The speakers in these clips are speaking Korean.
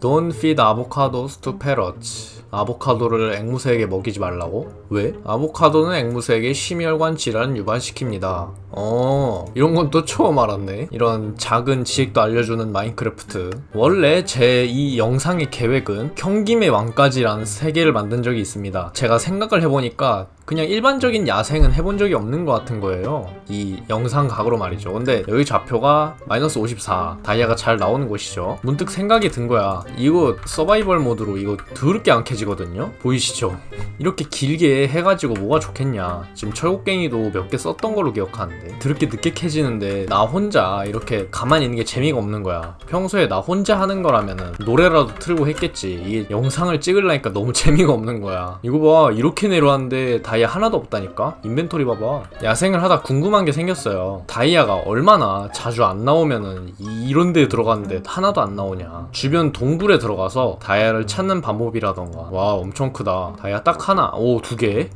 Don't feed avocados to parrots. 아보카도를 앵무새에게 먹이지 말라고? 왜? 아보카도는 앵무새에게 심혈관 질환 유발시킵니다. 어, 이런 건 또 처음 알았네. 이런 작은 지식도 알려주는 마인크래프트. 원래 제 이 영상의 계획은 경김의 왕까지라는 세 개를 만든 적이 있습니다. 제가 생각을 해보니까 그냥 일반적인 야생은 해본 적이 없는 것 같은 거예요. 이 영상 각으로 말이죠. 근데 여기 좌표가 마이너스 54, 다이아가 잘 나오는 곳이죠. 문득 생각이 든 거야. 이거 서바이벌 모드로 이거 더럽게 안 캐지거든요? 보이시죠? 이렇게 길게 해가지고 뭐가 좋겠냐. 지금 철곡갱이도 몇 개 썼던 걸로 기억하는데. 더럽게 늦게 캐지는데 나 혼자 이렇게 가만히 있는 게 재미가 없는 거야. 평소에 나 혼자 하는 거라면은 노래라도 틀고 했겠지. 이게 영상을 찍으려니까 너무 재미가 없는 거야. 이거 봐. 이렇게 내려왔는데 다이아 하나도 없다니까? 인벤토리 봐봐. 야생을 하다 궁금한 게 생겼어요. 다이아가 얼마나 자주 안 나오면은 이- 이런 데 들어갔는데 하나도 안 나오냐. 주변 동굴에 들어가서 다이아를 찾는 방법이라던가. 와, 엄청 크다. 다이아 딱 하나. 오, 두 개.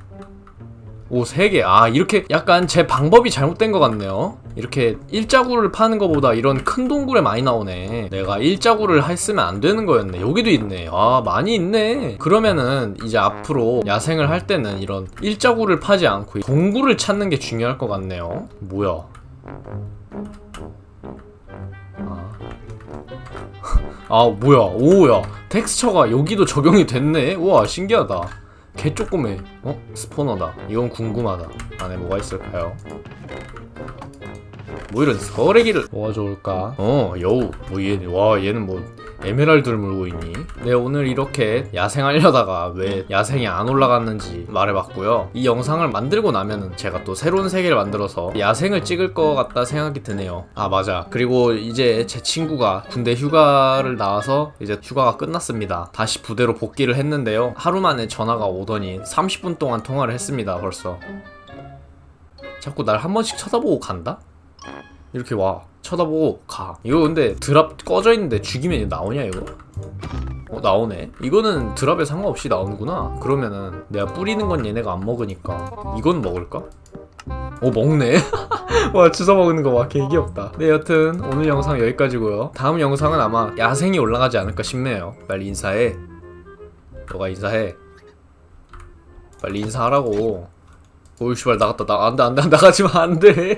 오, 세 개. 아, 이렇게 약간 제 방법이 잘못된 것 같네요. 이렇게 일자구를 파는 것보다 이런 큰 동굴에 많이 나오네. 내가 일자구를 했으면 안 되는 거였네. 여기도 있네. 아, 많이 있네. 그러면은 이제 앞으로 야생을 할 때는 이런 일자구를 파지 않고 동굴을 찾는 게 중요할 것 같네요. 뭐야? 아, 뭐야. 오야. 텍스처가 여기도 적용이 됐네. 우와, 신기하다. 개 조그매. 어? 스포너다. 이건 궁금하다. 안에 뭐가 있을까요? 뭐 이런 서래기를 뭐가 좋을까? 어 여우 뭐 얘, 와 얘는 뭐 에메랄드를 물고 있니? 네 오늘 이렇게 야생하려다가 왜 야생이 안 올라갔는지 말해봤고요. 이 영상을 만들고 나면은 제가 또 새로운 세계를 만들어서 야생을 찍을 것 같다 생각이 드네요. 아 맞아. 그리고 이제 제 친구가 군대 휴가를 나와서 이제 휴가가 끝났습니다. 다시 부대로 복귀를 했는데요. 하루 만에 전화가 오더니 30분 동안 통화를 했습니다 벌써. 자꾸 날 한 번씩 쳐다보고 간다? 이렇게 와. 쳐다보고 가. 이거 근데 드랍 꺼져 있는데 죽이면 나오냐 이거? 어 나오네. 이거는 드랍에 상관없이 나오는구나. 그러면은 내가 뿌리는 건 얘네가 안 먹으니까 이건 먹을까? 오 먹네. 와 주워 먹는 거봐. 개 귀엽다. 네 여튼 오늘 영상 여기까지고요. 다음 영상은 아마 야생이 올라가지 않을까 싶네요. 빨리 인사해. 너가 인사해. 빨리 인사하라고. 오이 씨발 나갔다. 나 안돼 안돼. 나가지마. 안돼